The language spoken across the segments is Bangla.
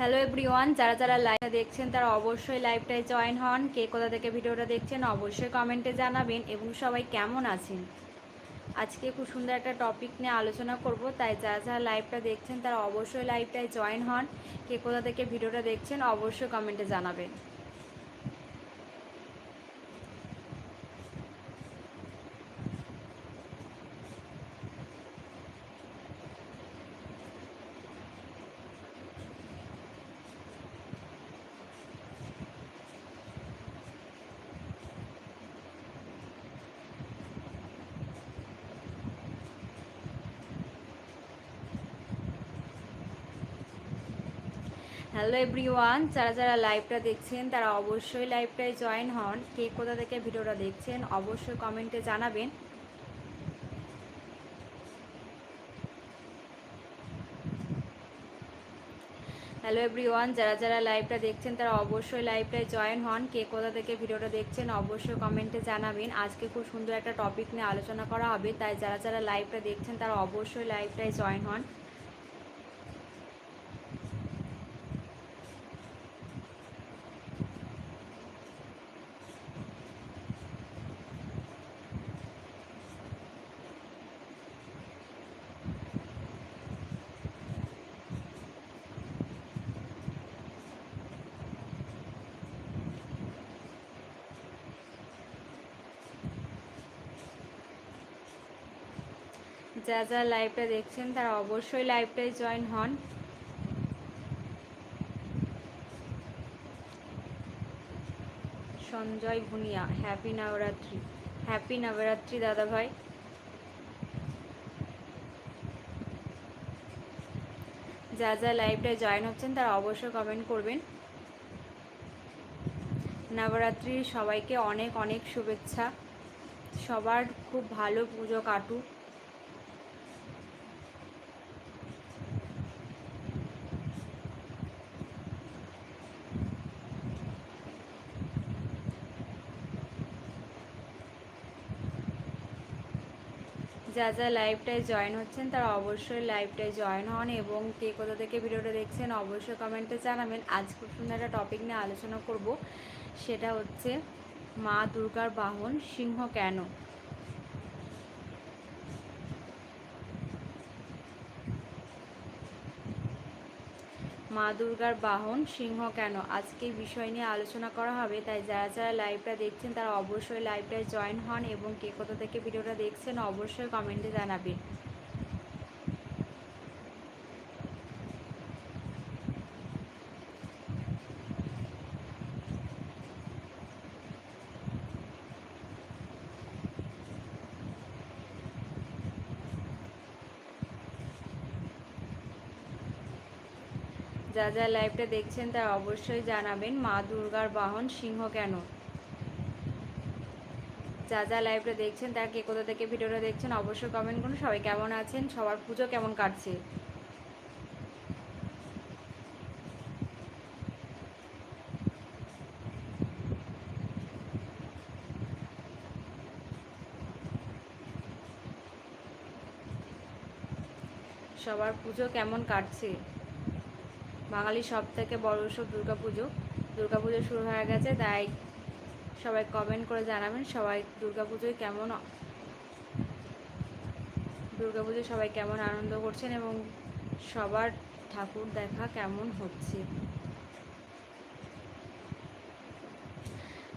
হ্যালো এভরিওয়ান, যারা যারা লাইভটা দেখছেন তারা অবশ্যই লাইভটায় জয়েন হন। কে কোথা থেকে ভিডিওটা দেখছেন অবশ্যই কমেন্টে জানাবেন এবং সবাই কেমন আছেন? আজকে খুব সুন্দর একটা টপিক নিয়ে আলোচনা করব, তাই যারা যারা লাইভটা দেখছেন তারা অবশ্যই লাইভটায় জয়েন হন। কে কোথা থেকে ভিডিওটা দেখছেন অবশ্যই কমেন্টে জানাবেন। হ্যালো এভরিওয়ান, যারা যারা লাইভটা দেখছেন, তারা অবশ্যই লাইভটায় জয়েন হন। কে কোথা থেকে ভিডিওটা দেখছেন, অবশ্যই কমেন্টে জানাবেন। হ্যালো এভরিওয়ান, যারা যারা লাইভটা দেখছেন, তারা অবশ্যই লাইভটায় জয়েন হন। কে কোথা থেকে ভিডিওটা দেখছেন, অবশ্যই কমেন্টে জানাবেন। আজকে খুব সুন্দর একটা টপিক নিয়ে আলোচনা করা হবে, তাই যারা যারা লাইভটা দেখছেন, তারা অবশ্যই লাইভটায় জয়েন হন। যা যা লাইভটা দেখছেন, তারা অবশ্যই লাইভটায় জয়েন হন। সঞ্জয় ভুনিয়া হ্যাপি নবরাত্রি হ্যাপি নবরাত্রি দাদা ভাই যা যা লাইভটায় জয়েন হচ্ছেন, তারা অবশ্যই কমেন্ট করবেন। নবরাত্রির সবাইকে অনেক অনেক শুভেচ্ছা। সবার খুব ভালো পুজো কাটুক। যা যা লাইভটায় জয়েন হচ্ছেন তারা অবশ্যই লাইভটায় জয়েন হন এবং কে কোথা থেকে ভিডিওটা দেখছেন অবশ্যই কমেন্টে জানাবেন। আজ খুব সুন্দর একটা টপিক নিয়ে আলোচনা করব। সেটা হচ্ছে মা দুর্গার বাহন সিংহ কেন? মা দুর্গার বাহন সিংহ কেন? আজকে বিষয় নিয়ে আলোচনা করা হবে, তাই যারা যারা লাইভটা দেখছেন তারা অবশ্যই লাইভটায় জয়েন হন এবং কে কোথা থেকে ভিডিওটা দেখছেন অবশ্যই কমেন্টে জানাবেন। যা যা লাইভটা দেখছেন তারা অবশ্যই জানাবেন। মা দুর্গার বাহন সিংহ কেন? যা যা লাইভটা দেখছেন, তারা কে কোথা থেকে ভিডিওটা দেখছেন অবশ্যই কমেন্ট করুন। সবাই কেমন আছেন? সবার পুজো কেমন কাটছে? সবার পুজো কেমন কাটছে? বাঙালির সব থেকে বড় উৎসব দুর্গা পুজো দুর্গা পুজো শুরু হয়ে গেছে, তাই সবাই কমেন্ট করে জানাবেন সবাই দুর্গা পুজোয় কেমন দুর্গা পুজোয় সবাই কেমন আনন্দ করছেন এবং সবার ঠাকুর দেখা কেমন হচ্ছে।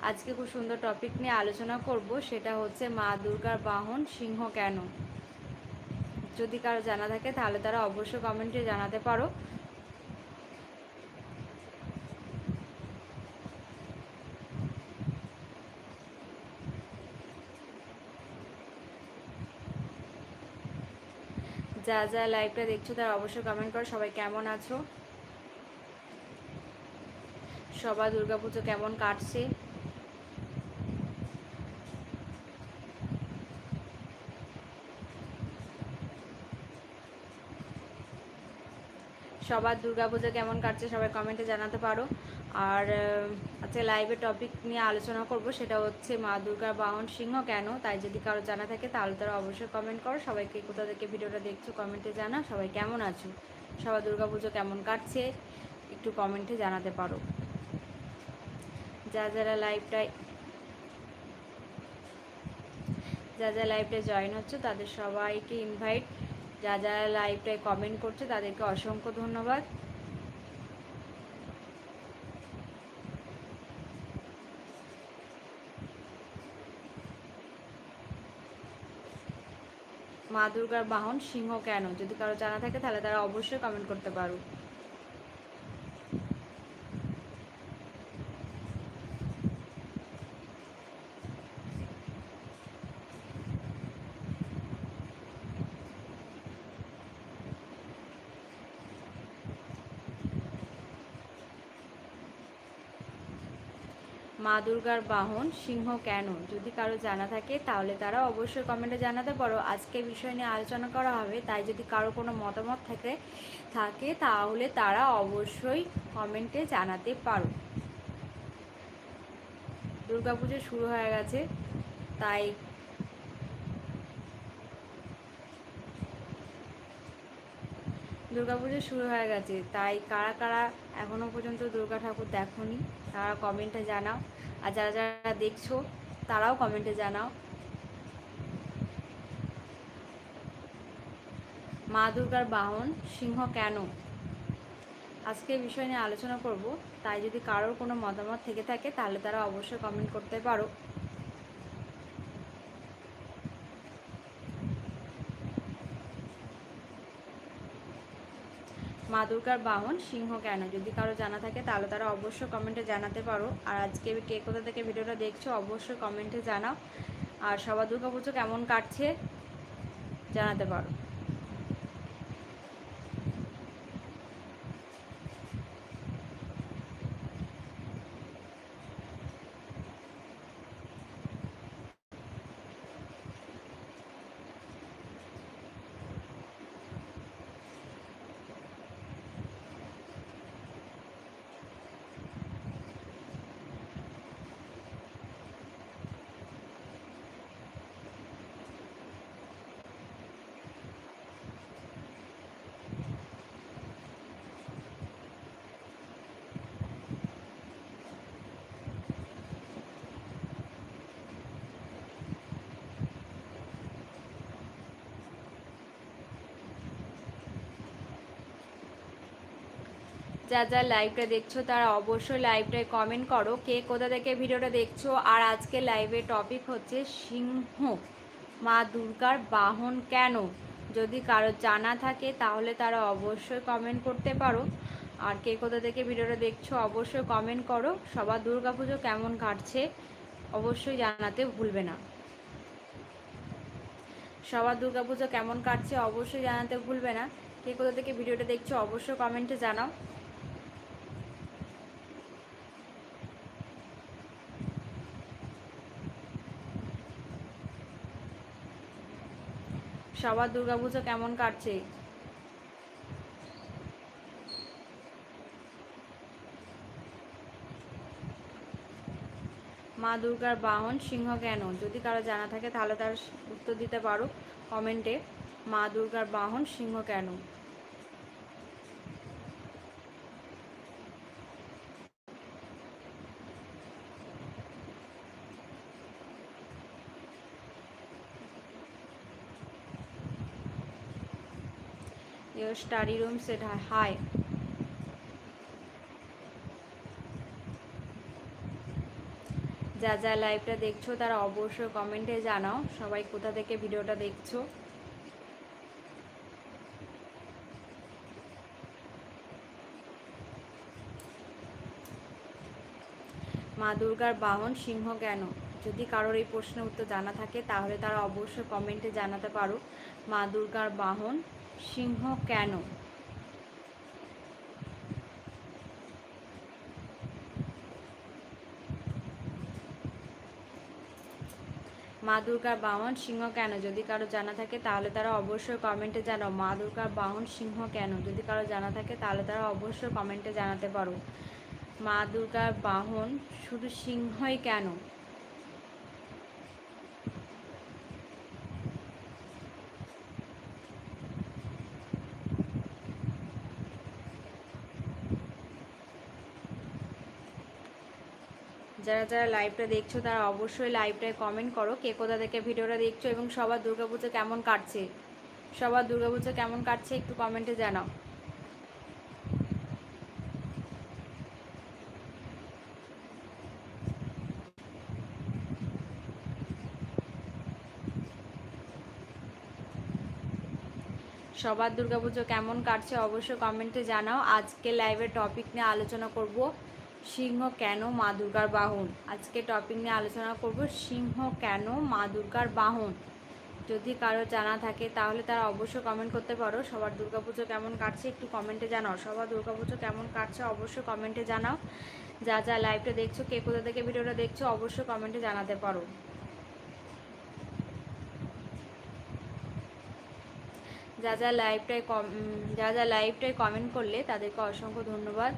আজকে খুব সুন্দর টপিক নিয়ে আলোচনা করব, সেটা হচ্ছে মা দুর্গার বাহন সিংহ কেন? যদি কারও জানা থাকে তাহলে তারা অবশ্যই কমেন্টে জানাতে পারো। যা যা লাইভটা দেখছ তারা অবশ্যই কমেন্ট করো। সবাই কেমন আছো? সবার দুর্গাপুজো কেমন কাটছে? সবার দুর্গাপুজো কেমন কাটছে সবাই কমেন্টে জানাতে পারো। আর আজকে লাইভে টপিক নিয়ে আলোচনা করব সেটা হচ্ছে মা দুর্গার বাহন সিংহ কেন? তাই যদি কারও জানা থাকে তাহলে তারা অবশ্যই কমেন্ট করো। সবাইকে কোথা থেকে ভিডিওটা দেখছ কমেন্টে জানা। সবাই কেমন আছো? সবার দুর্গাপুজো কেমন কাটছে? একটু কমেন্টে জানাতে পারো। যা যারা লাইভটায় যা যা লাইভটা জয়েন হচ্ছে তাদের সবাইকে ইনভাইট যা যারা লাইভটায় কমেন্ট করছে, তাদেরকে অসংখ্য ধন্যবাদ। মা দুর্গার বাহন সিংহ কেন? যদি কারও জানা থাকে, তাহলে তারা অবশ্যই কমেন্ট করতে পারো। মা দুর্গার বাহন, সিংহ কেন? যদি কারও জানা থাকে, তাহলে তারা অবশ্যই কমেন্টে জানাতে পারো। আজকে বিষয় নিয়ে আলোচনা করা হবে, তাই যদি কারও কোনো মতামত থাকে থাকে, তাহলে তারা অবশ্যই কমেন্টে জানাতে পারো। দুর্গাপুজো শুরু হয়ে গেছে, তাই দুর্গাপুজো শুরু হয়ে গেছে। তাই কারা কারা এখনও পর্যন্ত দুর্গা ঠাকুর দেখনি, তারা কমেন্টে জানাও। আর যারা যারা দেখছ, তারাও কমেন্টে জানাও। মা দুর্গার বাহন সিংহ কেন? আজকে বিষয় নিয়ে আলোচনা করব। তাই যদি কারোর কোনো মতামত থেকে থাকে, তাহলে তারা অবশ্যই কমেন্ট করতে পারো। মা দুর্গার বাহন সিংহ কেন? যদি কারও জানা থাকে, তাহলে তারা অবশ্যই কমেন্টে জানাতে পারো। আর আজকে কে কোথা থেকে ভিডিওটা দেখছ, অবশ্যই কমেন্টে জানাও। আর সবার দুর্গা পুজো কেমন কাটছে, জানাতে পারো। যা যা লাইভটা দেখছ তারা অবশ্যই লাইভটায় কমেন্ট করো কে কোথা থেকে ভিডিওটা দেখছ। আর আজকে লাইভের টপিক হচ্ছে সিংহ, মা দুর্গার বাহন কেন? যদি কারও জানা থাকে তাহলে তারা অবশ্যই কমেন্ট করতে পারো। আর কে কোথা থেকে ভিডিওটা দেখছ অবশ্যই কমেন্ট করো। সবার দুর্গাপুজো কেমন কাটছে অবশ্যই জানাতে ভুলবে না। সবার দুর্গাপুজো কেমন কাটছে অবশ্যই জানাতে ভুলবে না। কে কোথা থেকে ভিডিওটা দেখছ অবশ্যই কমেন্টে জানাও। সবার দুর্গাপুজো কেমন কাটছে? মা দুর্গার বাহন, সিংহ কেন? যদি কারও জানা থাকে তাহলে তার উত্তর দিতে পারো কমেন্টে। মা দুর্গার বাহন, সিংহ কেন? Your study room said যা যা লাইভটা দেখছ তারা অবশ্যই কমেন্টে জানাও, সবাই কোথা থেকে ভিডিওটা দেখছ। মা দুর্গার বাহন সিংহ কেন? যদি কারোর এই প্রশ্নের উত্তর জানা থাকে, তাহলে তারা অবশ্যই কমেন্টে জানাতে পারো। মা দুর্গার বাহন সিংহ কেন? মা দুর্গার বাহন সিংহ কেন? যদি কারও জানা থাকে তাহলে তারা অবশ্যই কমেন্টে জানাও। মা দুর্গার বাহন সিংহ কেন? যদি কারও জানা থাকে তাহলে তারা অবশ্যই কমেন্টে জানাতে পারো। মা দুর্গার বাহন শুধু সিংহই কেন? যারা যারা লাইভটা দেখছ, তারা অবশ্যই লাইভটায় কমেন্ট করো কে কোথা থেকে ভিডিওটা দেখছ এবং সবার দুর্গাপুজো কেমন কাটছে। সবার দুর্গাপুজো কেমন কাটছে একটু কমেন্টে জানাও। সবার দুর্গাপুজো কেমন কাটছে অবশ্যই কমেন্টে জানাও। আজকে লাইভের টপিক নিয়ে আলোচনা করব। সিংহ কেন মা দুর্গার বাহন? আজকে টপিক নিয়ে আলোচনা করব, সিংহ কেন মা দুর্গার বাহন? যদি কারও জানা থাকে, তাহলে তারা অবশ্যই কমেন্ট করতে পারো। সবার দুর্গাপুজো কেমন কাটছে একটু কমেন্টে জানাও। সবার দুর্গাপুজো কেমন কাটছে অবশ্যই কমেন্টে জানাও। যা যা লাইভটা দেখছ, কে কোথা থেকে ভিডিওটা দেখছ অবশ্যই কমেন্টে জানাতে পারো। যা যা লাইভটায় কম যা যা লাইভটায় কমেন্ট করলে তাদেরকে অসংখ্য ধন্যবাদ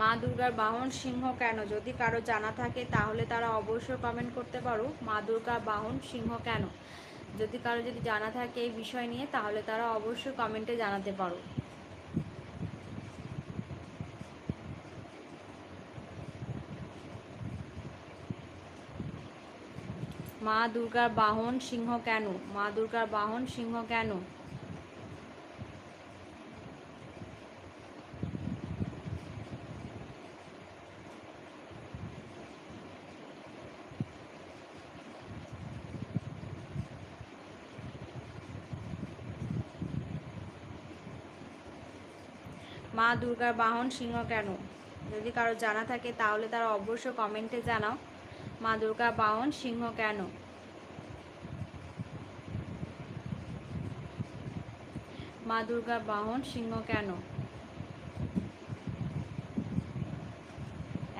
মা দুর্গার বাহন সিংহ কেন? যদি কারও জানা থাকে, তাহলে তারা অবশ্যই কমেন্ট করতে পারো, মা দুর্গার বাহন সিংহ কেন? যদি কারও যদি জানা থাকে এই বিষয় নিয়ে, তাহলে তারা অবশ্যই কমেন্টে জানাতে পারো। মা দুর্গার বাহন সিংহ কেন? মা দুর্গার বাহন সিংহ কেন মা দুর্গার বাহন সিংহ কেন? যদি কারও জানা থাকে, তাহলে তারা অবশ্যই কমেন্টে জানাও। মা দুর্গার বাহন সিংহ কেন? মা দুর্গার বাহন সিংহ কেন?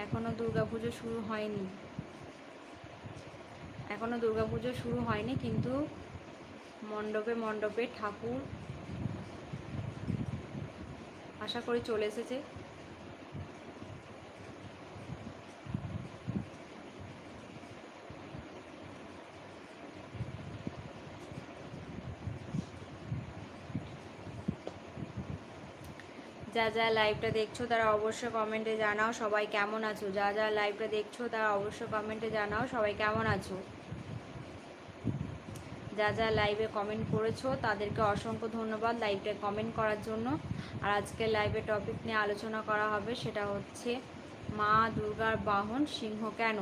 এখনও দুর্গাপুজো শুরু হয়নি। এখনও দুর্গাপুজো শুরু হয়নি, কিন্তু মণ্ডপে মণ্ডপে ঠাকুর আশা করি চলে এসেছে। যা যা লাইভটা দেখছ তারা অবশ্যই কমেন্টে জানাও সবাই কেমন আছো। যা যা লাইভটা দেখছ তারা অবশ্যই কমেন্টে জানাও সবাই কেমন আছো। যা যা লাইভে কমেন্ট করেছ, তাদেরকে অসংখ্য ধন্যবাদ লাইভটা কমেন্ট করার জন্য। আর আজকে লাইভে টপিক নিয়ে আলোচনা করা হবে, সেটা হচ্ছে মা দুর্গার বাহন সিংহ কেন?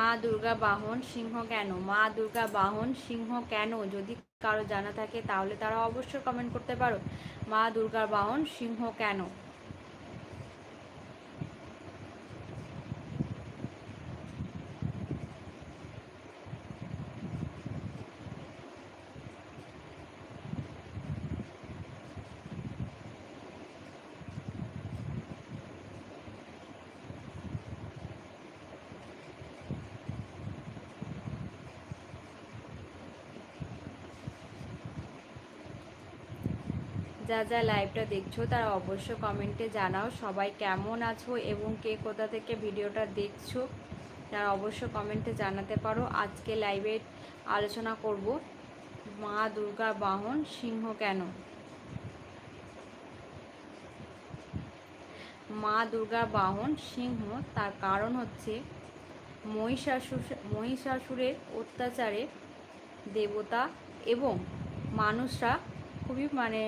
মা দুর্গা বাহন সিংহ কেন? মা দুর্গা বাহন সিংহ কেন? যদি কারও জানা থাকে তাহলে তারা অবশ্যই কমেন্ট করতে পারো। মা দুর্গার বাহন সিংহ কেন? যা যা লাইভটা দেখছ তারা অবশ্য কমেন্টে জানাও। সবাই কেমন আছো এবং কে কোথা থেকে ভিডিওটা দেখছ তারা অবশ্য কমেন্টে জানাতে পারো। আজকে লাইভে আলোচনা করব মা দুর্গা বাহন সিংহ কেন? মা দুর্গা বাহন সিংহ তার কারণ হচ্ছে মহিষাসুর, মহিষাসুরের অত্যাচারে দেবতা এবং মানুষরা খুবই মানে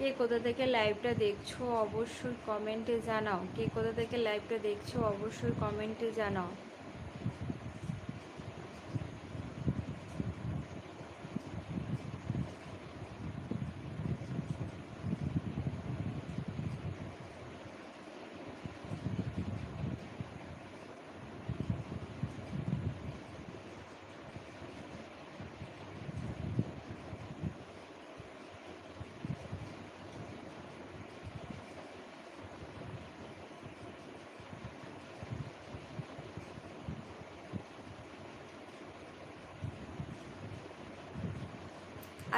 কে কোথা থেকে লাইভটা দেখছ, অবশ্যই কমেন্টে জানাও। কে কোথা থেকে লাইভটা দেখছ, অবশ্যই কমেন্টে জানাও।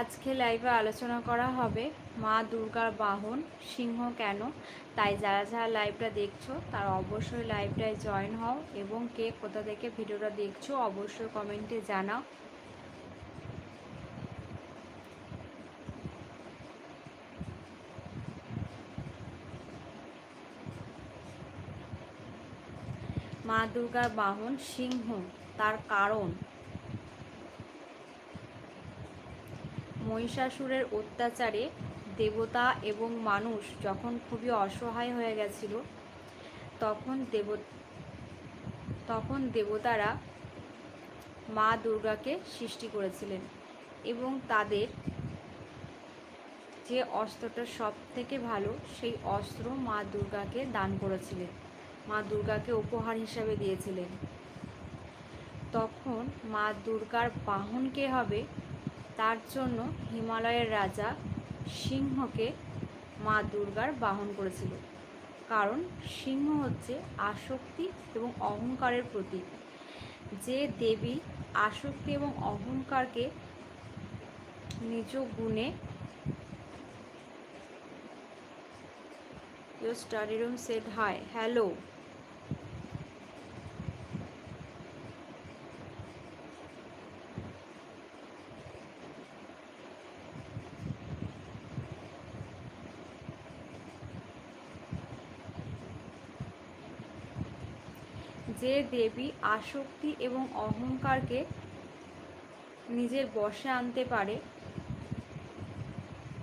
আজকে লাইভে আলোচনা করা হবে, মা দুর্গার বাহন, সিংহ কেন? তাই যারা যারা লাইভটা দেখছ, তারা অবশ্যই লাইভটায় জয়েন হও এবং কে কোথা থেকে ভিডিওটা দেখছ অবশ্যই কমেন্টে জানাও। মা দুর্গার বাহন, সিংহ, তার কারণ মহিষাসুরের অত্যাচারে দেবতা এবং মানুষ যখন খুবই অসহায় হয়ে গেছিল, তখন দেব তখন দেবতারা মা দুর্গাকে সৃষ্টি করেছিলেন এবং তাদের যে অস্ত্রটা সব থেকে ভালো, সেই অস্ত্র মা দুর্গাকে দান করেছিলেন। মা দুর্গাকে উপহার হিসাবে দিয়েছিলেন। তখন মা দুর্গার বাহন কে হবে? তার জন্য হিমালয়ের রাজা সিংহকে মা দুর্গার বাহন করেছিল কারণ সিংহ হচ্ছে আসক্তি এবং অহংকারের প্রতীক যে দেবী আসক্তি এবং অহংকারকে নিজ গুণে Your study room said, hi. Hello. যে দেবী আসক্তি এবং অহংকারকে নিজের বশে আনতে পারে,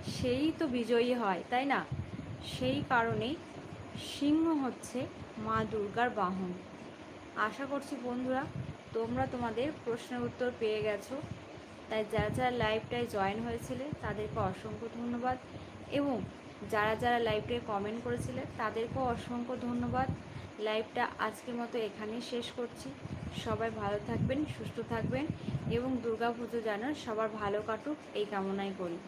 সেই তো বিজয়ী হয়, তাই না? সেই কারণেই সিংহ হচ্ছে মা দুর্গার বাহন। আশা করছি বন্ধুরা, তোমরা তোমাদের প্রশ্নের উত্তর পেয়ে গেছো। তাই যারা যারা লাইভটায় জয়েন হয়েছিলে, তাদেরকে অসংখ্য ধন্যবাদ। এবং যারা যারা লাইভটায় কমেন্ট করেছিলে, তাদেরকেও অসংখ্য ধন্যবাদ। লাইভটা আজকের মতো এখানেই শেষ করছি। সবাই ভালো থাকবেন, সুস্থ থাকবেন এবং দুর্গাপুজো যেন সবার ভালো কাটুক, এই কামনাই করি।